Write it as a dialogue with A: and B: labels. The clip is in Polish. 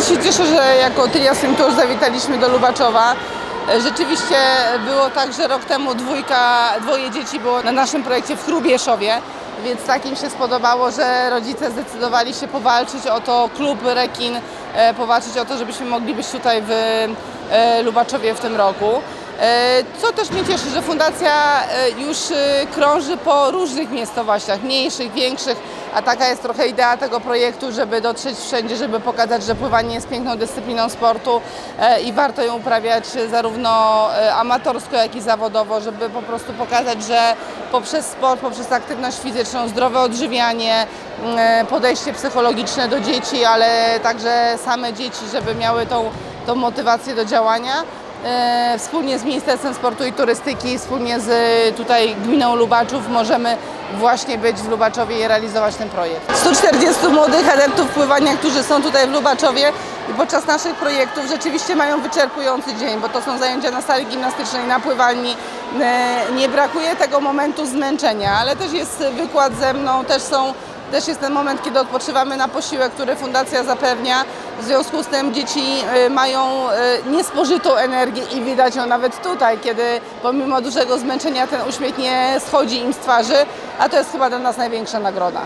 A: Bardzo się cieszę, że jako Tylia Tour zawitaliśmy do Lubaczowa. E, Rzeczywiście było tak, że rok temu dwójka, dwoje dzieci było na naszym projekcie w Chrubieszowie, więc tak im się spodobało, że rodzice zdecydowali się powalczyć o to, klub Rekin e, powalczyć o to, żebyśmy mogli być tutaj w e, Lubaczowie w tym roku. E, Co też mnie cieszy, że fundacja e, już e, krąży po różnych miejscowościach, mniejszych, większych, a taka jest trochę idea tego projektu, żeby dotrzeć wszędzie, żeby pokazać, że pływanie jest piękną dyscypliną sportu i warto ją uprawiać zarówno amatorsko, jak i zawodowo, żeby po prostu pokazać, że poprzez sport, poprzez aktywność fizyczną, zdrowe odżywianie, podejście psychologiczne do dzieci, ale także same dzieci, żeby miały tą, tą motywację do działania. E, Wspólnie z Ministerstwem Sportu i Turystyki, wspólnie z e, tutaj gminą Lubaczów możemy właśnie być w Lubaczowie i realizować ten projekt. 140 młodych adeptów pływania, którzy są tutaj w Lubaczowie i podczas naszych projektów rzeczywiście mają wyczerpujący dzień, bo to są zajęcia na sali gimnastycznej, na pływalni. E, Nie brakuje tego momentu zmęczenia, ale też jest wykład ze mną, też są też jest ten moment, kiedy odpoczywamy na posiłek, który fundacja zapewnia. W związku z tym dzieci y, mają y, niespożytą energię i widać ją nawet tutaj, kiedy pomimo dużego zmęczenia ten uśmiech nie schodzi im z twarzy, a to jest chyba dla nas największa nagroda.